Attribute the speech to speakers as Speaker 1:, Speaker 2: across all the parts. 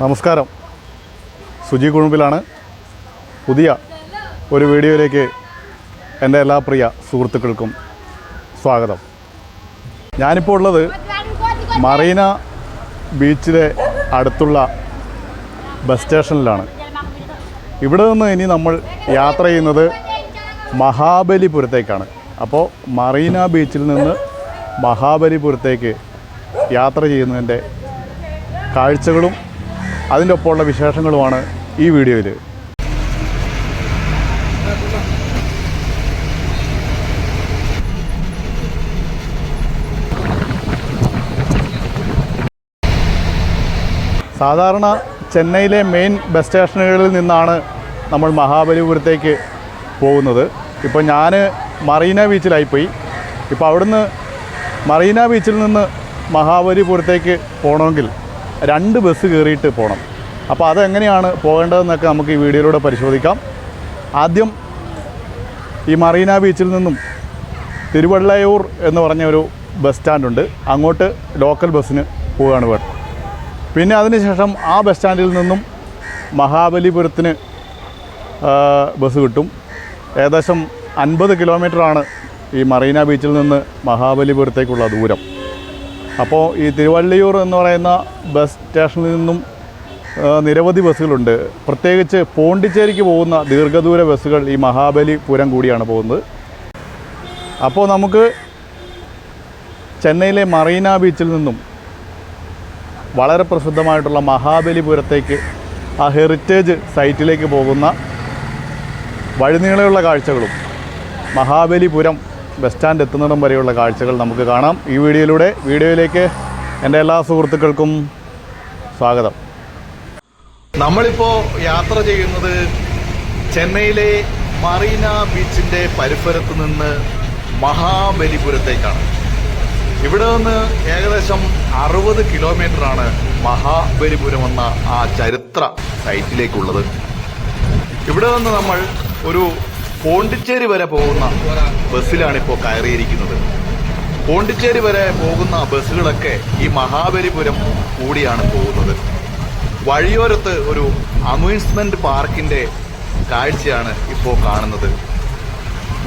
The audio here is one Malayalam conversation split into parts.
Speaker 1: നമസ്കാരം. സുജി കുഴുമ്പിലാണ്. പുതിയ ഒരു വീഡിയോയിലേക്ക് എന്റെ എല്ലാ പ്രിയ സുഹൃത്തുക്കൾക്കും സ്വാഗതം. ഞാനിപ്പോൾ ഉള്ളത് മറീന ബീച്ചിലെ അടുത്തുള്ള ബസ് സ്റ്റേഷനിലാണ്. ഇവിടെ നിന്ന് ഇനി നമ്മൾ യാത്ര ചെയ്യുന്നത് മഹാബലിപുരത്തേക്കാണ്. അപ്പോൾ മറീന ബീച്ചിൽ നിന്ന് മഹാബലിപുരത്തേക്ക് യാത്ര ചെയ്യുന്നതിന്റെ കാഴ്ചകളും അതിന്റെ ഒപ്പമുള്ള വിശേഷങ്ങളുമാണ് ഈ വീഡിയോയിൽ സാധാരണ ചെന്നൈയിലെ മെയിൻ ബസ് സ്റ്റേഷനുകളിൽ നിന്നാണ് നമ്മൾ മഹാബലിപുരത്തേക്ക് പോകുന്നത്. ഇപ്പോൾ ഞാൻ മറീന ബീച്ചിലായിപ്പോയി. ഇപ്പോൾ അവിടുന്ന് മറീന ബീച്ചിൽ നിന്ന് മഹാബലിപുരത്തേക്ക് പോകണമെങ്കിൽ രണ്ട് ബസ് കയറിയിട്ട് പോകണം അപ്പോൾ അതെങ്ങനെയാണ് പോകേണ്ടതെന്നൊക്കെ നമുക്ക് ഈ വീഡിയോയിലൂടെ പരിശോധിക്കാം. ആദ്യം ഈ മറീന ബീച്ചിൽ നിന്നും തിരുവള്ളയൂർ എന്ന് പറഞ്ഞ ഒരു ബസ് സ്റ്റാൻഡുണ്ട് അങ്ങോട്ട് ലോക്കൽ ബസ്സിന് പോവുകയാണ് വേണം പിന്നെ അതിനുശേഷം ആ ബസ് സ്റ്റാൻഡിൽ നിന്നും മഹാബലിപുരത്തിന് ബസ് കിട്ടും. ഏകദേശം അൻപത് കിലോമീറ്ററാണ് ഈ മറീന ബീച്ചിൽ നിന്ന് മഹാബലിപുരത്തേക്കുള്ള ദൂരം. അപ്പോൾ ഈ തിരുവള്ളിയൂർ എന്ന് പറയുന്ന ബസ് സ്റ്റേഷനിൽ നിന്നും നിരവധി ബസ്സുകളുണ്ട്. പ്രത്യേകിച്ച് പോണ്ടിച്ചേരിക്ക് പോകുന്ന ദീർഘദൂര ബസ്സുകൾ ഈ മഹാബലിപുരം കൂടിയാണ് പോകുന്നത്. അപ്പോൾ നമുക്ക് ചെന്നൈയിലെ മറീന ബീച്ചിൽ നിന്നും വളരെ പ്രസിദ്ധമായിട്ടുള്ള മഹാബലിപുരത്തേക്ക് ആ ഹെറിറ്റേജ് സൈറ്റിലേക്ക് പോകുന്ന വഴിനീളയുള്ള കാഴ്ചകളും മഹാബലിപുരം ബസ് സ്റ്റാൻഡ് എത്തുന്നിടം വരെയുള്ള കാഴ്ചകൾ നമുക്ക് കാണാം. ഈ വീഡിയോയിലൂടെ വീഡിയോയിലേക്ക് എന്റെ എല്ലാ സുഹൃത്തുക്കൾക്കും സ്വാഗതം.
Speaker 2: നമ്മളിപ്പോൾ യാത്ര ചെയ്യുന്നത് ചെന്നൈയിലെ മറീന ബീച്ചിന്റെ പരിസരത്ത് നിന്ന് മഹാബലിപുരത്തേക്കാണ്. ഇവിടെ നിന്ന് ഏകദേശം അറുപത് കിലോമീറ്ററാണ് മഹാബലിപുരം എന്ന ആ ചരിത്ര സൈറ്റിലേക്കുള്ളത്. ഇവിടെ നിന്ന് നമ്മൾ ഒരു പോണ്ടിച്ചേരി വരെ പോകുന്ന ബസ്സിലാണ് ഇപ്പോൾ കയറിയിരിക്കുന്നത്. പോണ്ടിച്ചേരി വരെ പോകുന്ന ബസ്സുകളൊക്കെ ഈ മഹാബലിപുരം കൂടിയാണ് പോകുന്നത്. വഴിയോരത്ത് ഒരു അമ്യൂസ്മെന്റ് പാർക്കിന്റെ കാഴ്ചയാണ് ഇപ്പോൾ കാണുന്നത്.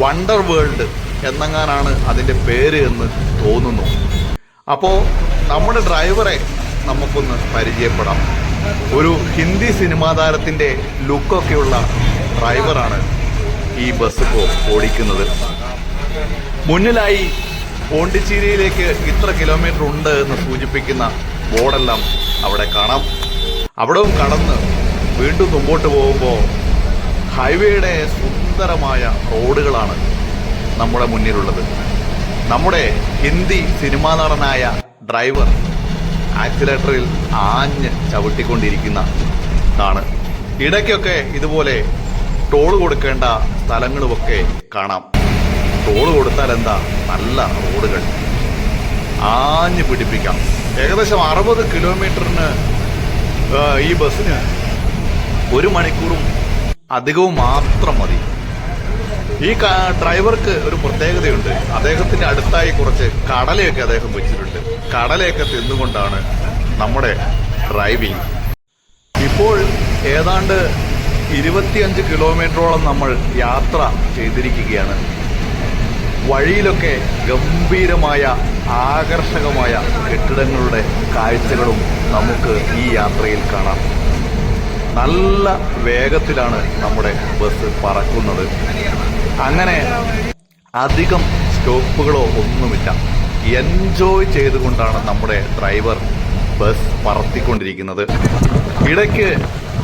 Speaker 2: വണ്ടർ വേൾഡ് എന്നങ്ങാനാണ് അതിന്റെ പേര് എന്ന് തോന്നുന്നു. അപ്പോ നമ്മുടെ ഡ്രൈവറെ നമുക്കൊന്ന് പരിചയപ്പെടാം. ഒരു ഹിന്ദി സിനിമാ താരത്തിന്റെ ലുക്കൊക്കെയുള്ള ഡ്രൈവറാണ് ഈ ബസ് ഓടിക്കുന്നത്. മുന്നിലായി പോണ്ടിച്ചേരിയിലേക്ക് ഇത്ര കിലോമീറ്റർ ഉണ്ട് എന്ന് സൂചിപ്പിക്കുന്ന ബോർഡെല്ലാം അവിടെ കാണാം. അവിടവും കടന്ന് വീണ്ടും മുമ്പോട്ട് പോകുമ്പോൾ ഹൈവേയുടെ സുന്ദരമായ റോഡുകളാണ് നമ്മുടെ മുന്നിലുള്ളത്. നമ്മുടെ ഹിന്ദി സിനിമാ നടനായ ഡ്രൈവർ ആക്സിലേറ്ററിൽ ആഞ്ഞ് ചവിട്ടിക്കൊണ്ടിരിക്കുന്ന താണ് ഇടയ്ക്കൊക്കെ ഇതുപോലെ ടോൾ കൊടുക്കേണ്ട സ്ഥലങ്ങളുമൊക്കെ കാണാം. ടോൾ കൊടുത്താൽ എന്താ? നല്ല റോഡുകൾ. ആഞ്ഞു പിടിപ്പിക്കാം. ഏകദേശം അറുപത് കിലോമീറ്ററിന് ഈ ബസ്സിന് ഒരു മണിക്കൂറും അധികവും മാത്രം മതി. ഈ ഡ്രൈവർക്ക് ഒരു പ്രത്യേകതയുണ്ട്. അദ്ദേഹത്തിന്റെ അടുത്തായി കുറച്ച് കടലയൊക്കെ അദ്ദേഹം വെച്ചിട്ടുണ്ട്. കടലയൊക്കെ തിന്നുകൊണ്ടാണ് നമ്മുടെ ഡ്രൈവിംഗ്. ഇപ്പോൾ ഏതാണ്ട് ഇരുപത്തിയഞ്ച് കിലോമീറ്ററോളം നമ്മൾ യാത്ര ചെയ്തിരിക്കുകയാണ്. വഴിയിലൊക്കെ ഗംഭീരമായ ആകർഷകമായ കെട്ടിടങ്ങളുടെ കാഴ്ചകളും നമുക്ക് ഈ യാത്രയിൽ കാണാം. നല്ല വേഗത്തിലാണ് നമ്മുടെ ബസ് പറക്കുന്നത്. അങ്ങനെ അധികം സ്റ്റോപ്പുകളോ ഒന്നുമില്ല. എൻജോയ് ചെയ്തുകൊണ്ടാണ് നമ്മുടെ ഡ്രൈവർ ബസ് പറത്തിക്കൊണ്ടിരിക്കുന്നത്. ഇടയ്ക്ക്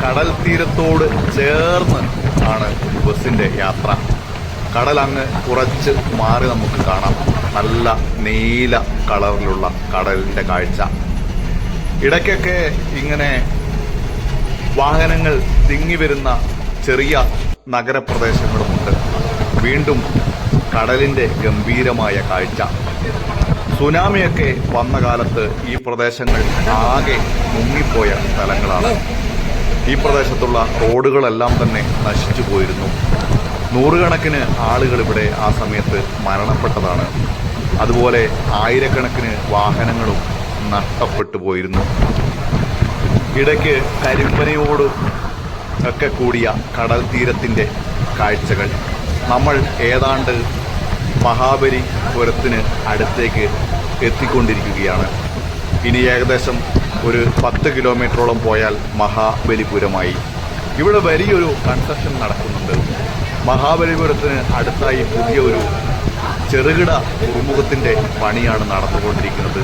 Speaker 2: കടൽ തീരത്തോട് ചേർന്ന് ആണ് ബസിന്റെ യാത്ര. കടൽ അങ്ങ് കുറച്ച് മാറി നമുക്ക് കാണാം. നല്ല നീല കളറിലുള്ള കടലിന്റെ കാഴ്ച. ഇടയ്ക്കൊക്കെ ഇങ്ങനെ വാഹനങ്ങൾ തിങ്ങി വരുന്ന ചെറിയ നഗരപ്രദേശങ്ങളുമുണ്ട്. വീണ്ടും കടലിന്റെ ഗംഭീരമായ കാഴ്ച. സുനാമിയൊക്കെ വന്ന കാലത്ത് ഈ പ്രദേശങ്ങൾ ആകെ മുങ്ങിപ്പോയ സ്ഥലങ്ങളാണ്. ഈ പ്രദേശത്തുള്ള റോഡുകളെല്ലാം തന്നെ നശിച്ചു പോയിരുന്നു. നൂറുകണക്കിന് ആളുകൾ ഇവിടെ ആ സമയത്ത് മരണപ്പെട്ടതാണ്. അതുപോലെ ആയിരക്കണക്കിന് വാഹനങ്ങളും നഷ്ടപ്പെട്ടു പോയിരുന്നു. ഇടയ്ക്ക് കരിമ്പനയോട് ഒക്കെ കൂടിയ കടൽ തീരത്തിന്റെ കാഴ്ചകൾ. നമ്മൾ ഏതാണ്ട് മഹാബലിപുരത്തിന് അടുത്തേക്ക് എത്തിക്കൊണ്ടിരിക്കുകയാണ്. ഇനി ഏകദേശം ഒരു പത്ത് കിലോമീറ്ററോളം പോയാൽ മഹാബലിപുരമായി. ഇവിടെ വലിയൊരു കൺസ്ട്രക്ഷൻ നടക്കുന്നുണ്ട്. മഹാബലിപുരത്തിന് അടുത്തായി പുതിയ ഒരു ചെറുകിട തുറമുഖത്തിന്റെ പണിയാണ് നടന്നുകൊണ്ടിരിക്കുന്നത്.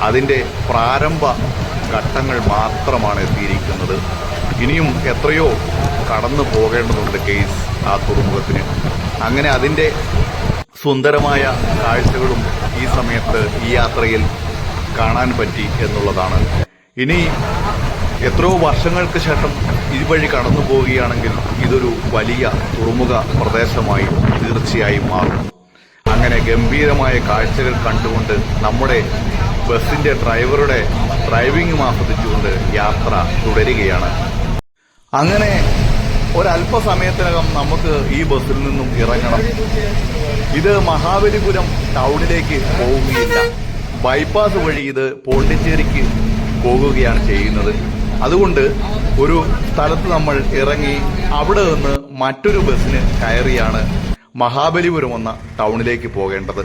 Speaker 2: അതിന്റെ പ്രാരംഭ ഘട്ടങ്ങൾ മാത്രമാണ് എത്തിയിരിക്കുന്നത്. ഇനിയും എത്രയോ കടന്നു പോകേണ്ടതുണ്ട് കേസ് ആ തുറമുഖത്തിന്. അങ്ങനെ അതിന്റെ സുന്ദരമായ കാഴ്ചകളും ഈ സമയത്ത് ഈ യാത്രയിൽ കാണാൻ പറ്റി എന്നുള്ളതാണ്. ഇനി എത്രയോ വർഷങ്ങൾക്ക് ശേഷം ഇതുവഴി കടന്നു പോവുകയാണെങ്കിൽ ഇതൊരു വലിയ തുറമുഖ പ്രദേശമായി തീർച്ചയായും മാറും. അങ്ങനെ ഗംഭീരമായ കാഴ്ചകൾ കണ്ടുകൊണ്ട് നമ്മുടെ ബസിന്റെ ഡ്രൈവറുടെ ഡ്രൈവിംഗും ആസ്വദിച്ചുകൊണ്ട് യാത്ര തുടരുകയാണ്. അങ്ങനെ ഒരല്പസമയത്തിനകം നമുക്ക് ഈ ബസ്സിൽ നിന്നും ഇറങ്ങണം. ഇത് മഹാബലിപുരം ടൗണിലേക്ക് പോവുകയില്ല. ബൈപ്പാസ് വഴി ഇത് പോണ്ടിച്ചേരിക്ക് പോകുകയാണ് ചെയ്യുന്നത്. അതുകൊണ്ട് ഒരു സ്ഥലത്ത് നമ്മൾ ഇറങ്ങി അവിടെ നിന്ന് മറ്റൊരു ബസ്സിന് കയറിയാണ് മഹാബലിപുരം എന്ന ടൗണിലേക്ക് പോകേണ്ടത്.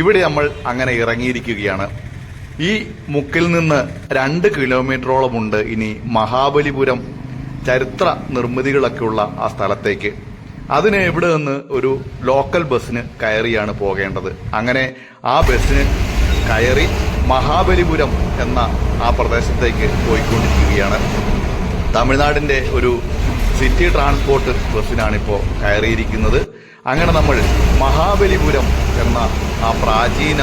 Speaker 2: ഇവിടെ നമ്മൾ അങ്ങനെ ഇറങ്ങിയിരിക്കുകയാണ്. ഈ മുക്കിൽ നിന്ന് രണ്ട് കിലോമീറ്ററോളമുണ്ട് ഇനി മഹാബലിപുരം ചരിത്ര നിർമ്മിതികളൊക്കെയുള്ള ആ സ്ഥലത്തേക്ക്. അതിന് ഇവിടെ നിന്ന് ഒരു ലോക്കൽ ബസ്സിന് കയറിയാണ് പോകേണ്ടത്. അങ്ങനെ ആ ബസ്സിന് കയറി മഹാബലിപുരം എന്ന ആ പ്രദേശത്തേക്ക് പോയിക്കൊണ്ടിരിക്കുകയാണ്. തമിഴ്നാടിന്റെ ഒരു സിറ്റി ട്രാൻസ്പോർട്ട് ബസ്സിനാണിപ്പോൾ കയറിയിരിക്കുന്നത്. അങ്ങനെ നമ്മൾ മഹാബലിപുരം എന്ന ആ പ്രാചീന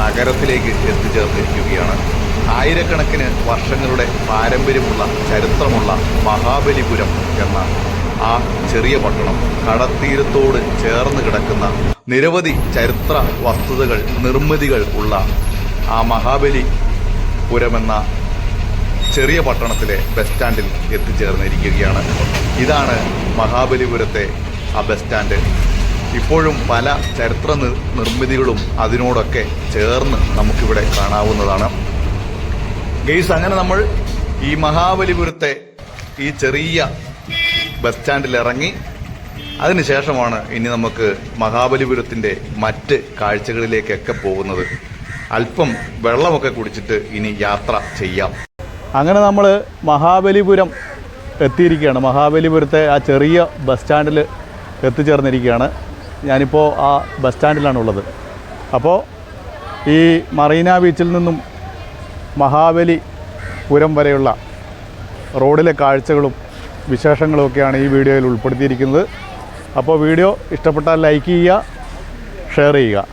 Speaker 2: നഗരത്തിലേക്ക് എത്തിച്ചേർന്നിരിക്കുകയാണ്. ആയിരക്കണക്കിന് വർഷങ്ങളുടെ പാരമ്പര്യമുള്ള ചരിത്രമുള്ള മഹാബലിപുരം എന്ന ആ ചെറിയ പട്ടണം കടത്തീരത്തോട് ചേർന്ന് കിടക്കുന്ന നിരവധി ചരിത്ര വസ്തുതകൾ നിർമ്മിതികൾ ഉള്ള ആ മഹാബലിപുരം എന്ന ചെറിയ പട്ടണത്തിലെ ബസ് സ്റ്റാൻഡിൽ എത്തിച്ചേർന്നിരിക്കുകയാണ്. ഇതാണ് മഹാബലിപുരത്തെ ആ ബസ് സ്റ്റാൻഡ് ഇപ്പോഴും പല ചരിത്ര നിർ- നിർമ്മിതികളും അതിനോടൊക്കെ ചേർന്ന് നമുക്കിവിടെ കാണാവുന്നതാണ്. ഗെയ്സ് അങ്ങനെ നമ്മൾ ഈ മഹാബലിപുരത്തെ ഈ ചെറിയ ബസ് സ്റ്റാൻഡിൽ ഇറങ്ങി. അതിനുശേഷമാണ് ഇനി നമുക്ക് മഹാബലിപുരത്തിന്റെ മറ്റ് കാഴ്ചകളിലേക്കൊക്കെ പോകുന്നത്. അല്പം വെള്ളമൊക്കെ കുടിച്ചിട്ട് ഇനി യാത്ര ചെയ്യാം.
Speaker 1: അങ്ങനെ നമ്മൾ മഹാബലിപുരം എത്തിയിരിക്കുകയാണ്. മഹാബലിപുരത്തെ ആ ചെറിയ ബസ് സ്റ്റാൻഡിൽ എത്തിച്ചേർന്നിരിക്കുകയാണ്. ഞാനിപ്പോൾ ആ ബസ് സ്റ്റാൻഡിലാണ് ഉള്ളത് അപ്പോൾ ഈ മറീന ബീച്ചിൽ നിന്നും മഹാബലിപുരം വരെയുള്ള റോഡിലെ കാഴ്ചകളും വിശേഷങ്ങളും ഒക്കെയാണ് ഈ വീഡിയോയിൽ ഉൾപ്പെടുത്തിയിരിക്കുന്നത്. അപ്പോൾ വീഡിയോ ഇഷ്ടപ്പെട്ടാൽ ലൈക്ക് ചെയ്യുക ഷെയർ ചെയ്യുക.